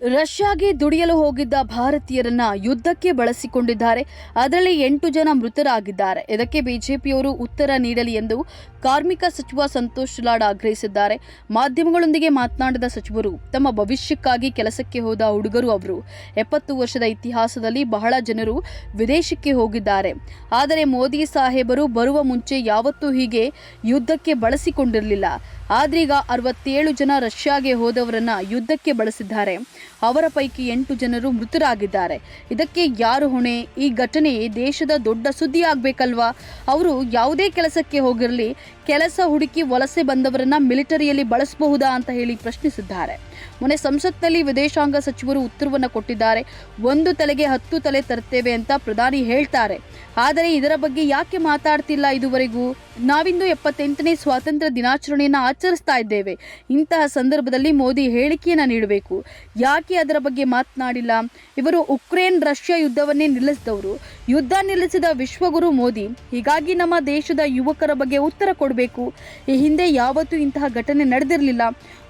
ರಷ್ಯಾಗೆ ದುಡಿಯಲು ಹೋಗಿದ್ದ ಭಾರತೀಯರನ್ನ ಯುದ್ಧಕ್ಕೆ ಬಳಸಿಕೊಂಡಿದ್ದಾರೆ. ಅದರಲ್ಲಿ ಎಂಟು ಜನ ಮೃತರಾಗಿದ್ದಾರೆ. ಇದಕ್ಕೆ ಬಿಜೆಪಿಯವರು ಉತ್ತರ ನೀಡಲಿ ಎಂದು ಕಾರ್ಮಿಕ ಸಚಿವ ಸಂತೋಷ್ ಲಾಡ್ ಆಗ್ರಹಿಸಿದ್ದಾರೆ. ಮಾಧ್ಯಮಗಳೊಂದಿಗೆ ಮಾತನಾಡಿದ ಸಚಿವರು, ತಮ್ಮ ಭವಿಷ್ಯಕ್ಕಾಗಿ ಕೆಲಸಕ್ಕೆ ಹೋದ ಹುಡುಗರು ಅವರು ಎಪ್ಪತ್ತು ವರ್ಷದ ಇತಿಹಾಸದಲ್ಲಿ ಬಹಳ ಜನರು ವಿದೇಶಕ್ಕೆ ಹೋಗಿದ್ದಾರೆ. ಆದರೆ ಮೋದಿ ಸಾಹೇಬರು ಬರುವ ಮುಂಚೆ ಯಾವತ್ತೂ ಹೀಗೆ ಯುದ್ಧಕ್ಕೆ ಬಳಸಿಕೊಂಡಿರಲಿಲ್ಲ. ಆದ್ರೀಗ ಅರವತ್ತೇಳು ಜನ ರಷ್ಯಾಗೆ ಹೋದವರನ್ನ ಯುದ್ಧಕ್ಕೆ ಬಳಸಿದ್ದಾರೆ. ಅವರ ಪೈಕಿ ಎಂಟು ಜನರು ಮೃತರಾಗಿದ್ದಾರೆ. ಇದಕ್ಕೆ ಯಾರು ಹೊಣೆ? ಈ ಘಟನೆ ದೇಶದ ದೊಡ್ಡ ಸುದ್ದಿ ಆಗ್ಬೇಕಲ್ವಾ ಅವರು ಯಾವುದೇ ಕೆಲಸಕ್ಕೆ ಹೋಗಿರಲಿ, ಕೆಲಸ ಹುಡುಕಿ ವಲಸೆ ಬಂದವರನ್ನ ಮಿಲಿಟರಿಯಲ್ಲಿ ಬಳಸಬಹುದಾ ಅಂತ ಹೇಳಿ ಪ್ರಶ್ನಿಸಿದ್ದಾರೆ. ಮೊನ್ನೆ ಸಂಸತ್ನಲ್ಲಿ ವಿದೇಶಾಂಗ ಸಚಿವರು ಉತ್ತರವನ್ನು ಕೊಟ್ಟಿದ್ದಾರೆ. ಒಂದು ತಲೆಗೆ ಹತ್ತು ತಲೆ ತರ್ತೇವೆ ಅಂತ ಪ್ರಧಾನಿ ಹೇಳ್ತಾರೆ. ಆದರೆ ಇದರ ಬಗ್ಗೆ ಯಾಕೆ ಮಾತಾಡ್ತಿಲ್ಲ ಇದುವರೆಗೂ? ನಾವಿಂದು ಎಪ್ಪತ್ತೆಂಟನೇ ಸ್ವಾತಂತ್ರ್ಯ ದಿನಾಚರಣೆಯನ್ನು ಆಚರಿಸ್ತಾ ಇದ್ದೇವೆ. ಇಂತಹ ಸಂದರ್ಭದಲ್ಲಿ ಮೋದಿ ಹೇಳಿಕೆಯನ್ನು ನೀಡಬೇಕು. ಯಾಕೆ ಅದರ ಬಗ್ಗೆ ಮಾತನಾಡಿಲ್ಲ? ಇವರು ಉಕ್ರೇನ್ ರಷ್ಯಾ ಯುದ್ಧವನ್ನೇ ನಿಲ್ಲಿಸಿದವರು. ಯುದ್ಧ ನಿಲ್ಲಿಸಿದ ವಿಶ್ವಗುರು ಮೋದಿ, ಹೀಗಾಗಿ ನಮ್ಮ ದೇಶದ ಯುವಕರ ಬಗ್ಗೆ ಉತ್ತರ ಕೊಡಬೇಕು. ಈ ಹಿಂದೆ ಯಾವತ್ತೂ ಇಂತಹ ಘಟನೆ ನಡೆದಿರಲಿಲ್ಲ.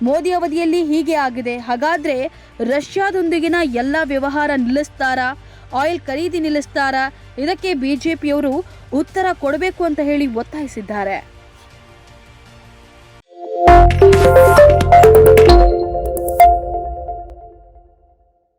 ಮೋದಿ ಅವಧಿಯಲ್ಲಿ ಹೀಗೆ ಆಗಿದೆ. ಹಾಗಾದ್ರೆ ರಷ್ಯಾದೊಂದಿಗಿನ ಎಲ್ಲ ವ್ಯವಹಾರ ನಿಲ್ಲಿಸ್ತಾರಾ? ಆಯಿಲ್ ಖರೀದಿ ನಿಲ್ಲಿಸ್ತಾರಾ? ಇದಕ್ಕೆ ಬಿಜೆಪಿಯವರು ಉತ್ತರ ಕೊಡಬೇಕು ಅಂತ ಹೇಳಿ ಒತ್ತಾಯಿಸಿದ್ದಾರೆ.